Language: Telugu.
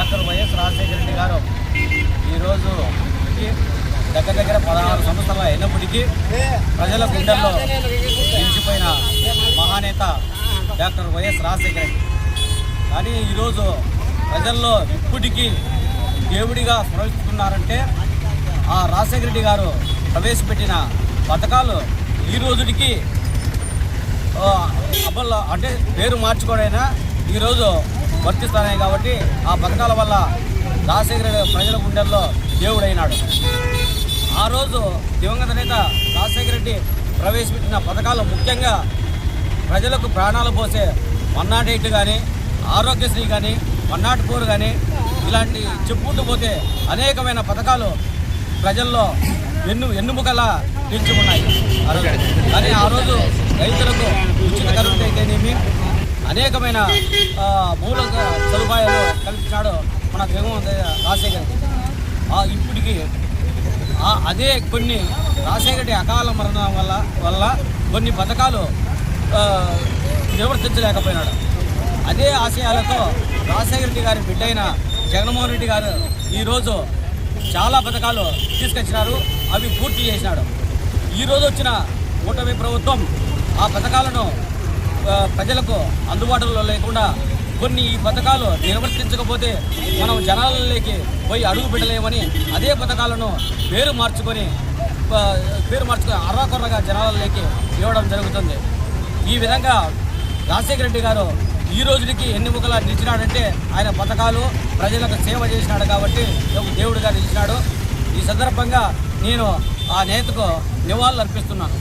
డాక్టర్ వైఎస్ రాజశేఖర రెడ్డి గారు ఈరోజు దగ్గర దగ్గర పదహారు సంవత్సరాల అయినప్పటికీ ప్రజల గుండెల్లో నిలిచిపోయిన మహానేత డాక్టర్ వైఎస్ రాజశేఖర రెడ్డి. కానీ ఈరోజు ప్రజల్లో ఇప్పటికీ దేవుడిగా స్మరిస్తున్నారంటే ఆ రాజశేఖర రెడ్డి గారు ప్రవేశపెట్టిన పథకాలు ఈ రోజుకి అమల్లో అంటే పేరు మార్చుకోవడైనా ఈరోజు వర్తిస్తున్నాయి కాబట్టి ఆ పథకాల వల్ల రాజశేఖర రెడ్డి ప్రజల గుండెల్లో దేవుడైనాడు. ఆ రోజు దివంగత నేత రాజశేఖర రెడ్డి ప్రవేశపెట్టిన పథకాలు ముఖ్యంగా ప్రజలకు ప్రాణాలు పోసే వన్ నాట్ ఎయిట్ కానీ ఆరోగ్యశ్రీ కానీ వన్ నాట్ ఫోర్ కానీ ఇలాంటి చెప్పుకుంటూ పోతే అనేకమైన పథకాలు ప్రజల్లో ఎన్ను ఎన్నుముకలా నిల్చుకున్నాయి ఆ కానీ ఆ రోజు రైతులకు ఉచిత కరెంట్ అయితే అనేకమైన ఆ, మౌలిక సదుపాయాలు కల్పించాడు మన జగన్మోహన్ రాజశేఖర్ రెడ్డి. ఆ ఇప్పటికి అదే కొన్ని రాజశేఖర్ రెడ్డి అకాల మరణం వల్ల వల్ల కొన్ని పథకాలు నిర్వర్తించలేకపోయినాడు అదే ఆశయాలతో రాజశేఖర రెడ్డి గారి బిడ్డైన జగన్మోహన్ రెడ్డి గారు ఈరోజు చాలా పథకాలు తీసుకొచ్చినారు అవి పూర్తి చేసినాడు ఈరోజు వచ్చిన కూటమి ప్రభుత్వం ఆ పథకాలను ప్రజలకు అందుబాటులో లేకుండా కొన్ని ఈ పథకాలు నిర్వర్తించకపోతే మనం జనాలలోకి పోయి అడుగు పెట్టలేమని అదే పథకాలను పేరు మార్చుకొని పేరు మార్చుకొని అర్రాకొర్రగా జనాలలోకి ఇవ్వడం జరుగుతుంది. ఈ విధంగా రాజశేఖర రెడ్డి గారు ఈ రోజుకి ఎన్ని ముఖలా నిలిచినాడంటే ఆయన పథకాలు ప్రజలకు సేవ చేసినాడు కాబట్టి దేవుడిగా నిలిచినాడు. ఈ సందర్భంగా నేను ఆ నేతకు నివాళులు అర్పిస్తున్నాను